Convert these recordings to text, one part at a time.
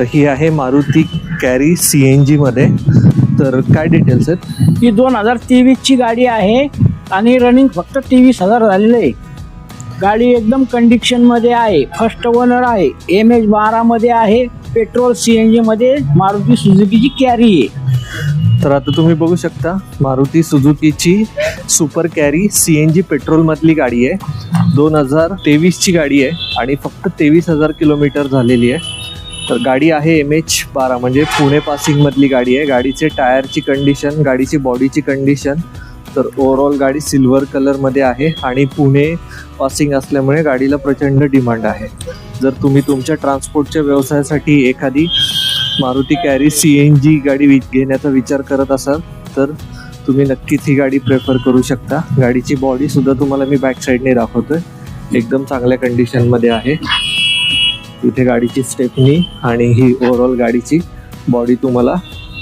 तर ही आहे मारुती कॅरी सी एन जीमध्ये तर काय डिटेल्स आहेत? ही दोन हजार तेवीसची गाडी आहे आणि रनिंग फक्त तेवीस हजार झालेलं आहे. गाडी एकदम कंडिशनमध्ये आहे. फर्स्ट ओनर आहे. एम एच बारामध्ये आहे. पेट्रोल सी एन जीमध्ये मारुती सुझुकीची कॅरी आहे. तर आता तुम्ही बघू शकता Maruti सुझुकीची super Carry C N G पेट्रोलमधली गाडी आहे. दोन हजार तेवीसची गाडी आहे आणि फक्त तेवीस हजार किलोमीटर झालेली आहे. तर गाडी आहे एम एच बारा म्हणजे पुणे पासिंगमधली गाडी आहे. गाडीचे टायरची कंडिशन गाडीची बॉडीची कंडिशन तर ओव्हरऑल गाडी सिल्वर कलरमध्ये आहे आणि पुणे पासिंग असल्यामुळे गाडीला प्रचंड डिमांड आहे. जर तुम्ही तुमच्या ट्रान्सपोर्टच्या व्यवसायासाठी एखादी Maruti Carry C N G गाडी वि घेण्याचा विचार करत असाल तर तुम्ही नक्कीच ही गाडी प्रेफर करू शकता. गाडीची बॉडी सुद्धा तुम्हाला मी बॅक साईडने दाखवतोय. एकदम चांगल्या कंडिशनमध्ये आहे. इथे गाडीची स्टेपनी आणि ही ओव्हरऑल गाडीची बॉडी तुम्हाला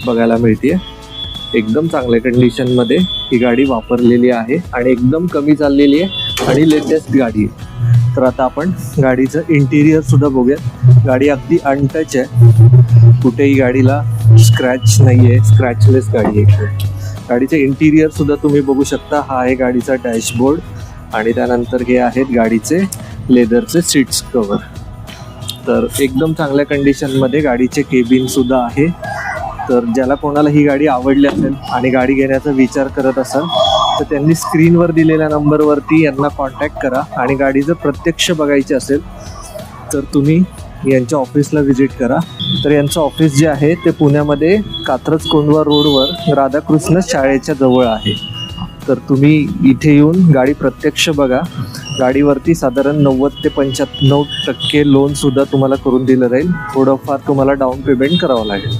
बघायला मिळते एकदम चांगल्या कंडिशनमध्ये ही गाडी वापरलेली आहे आणि एकदम कमी चाललेली आहे आणि लेटेस्ट गाडी आहे. तर आता आपण गाडीचं इंटिरियर सुद्धा बघूयात. गाडी अगदी अनटच आहे. कुठेही गाडीला स्क्रॅच नाही आहे स्क्रॅचलेस गाडी आहे गाडीचं इंटिरियर सुद्धा तुम्ही बघू शकता. हा आहे गाडीचा डॅशबोर्ड आणि त्यानंतर हे आहेत गाडीचे लेदरचे सीट्स कवर तर एकदम चांगल्या कंडिशनमध्ये गाडीचे केबिन सुद्धा आहे. तर ज्याला कोणाला ही गाडी आवडली असेल आणि गाडी घेण्याचा विचार करत असाल तर त्यांनी स्क्रीनवर दिलेल्या नंबरवरती यांना कॉन्टॅक्ट करा आणि गाडी जर प्रत्यक्ष बघायची असेल तर तुम्ही यांच्या ऑफिसला व्हिजिट करा. तर यांचं ऑफिस जे आहे ते पुण्यामध्ये कात्रज कोंडवा रोडवर राधाकृष्ण शाळेच्या जवळ आहे. तर तुम्ही इथे येऊन गाडी प्रत्यक्ष बघा. गाडीवरती साधारण नव्वद ते पंच्याण्णव टक्के लोन सुद्धा तुम्हाला करून दिलं जाईल. थोडंफार तुम्हाला डाऊन पेमेंट करावं लागेल.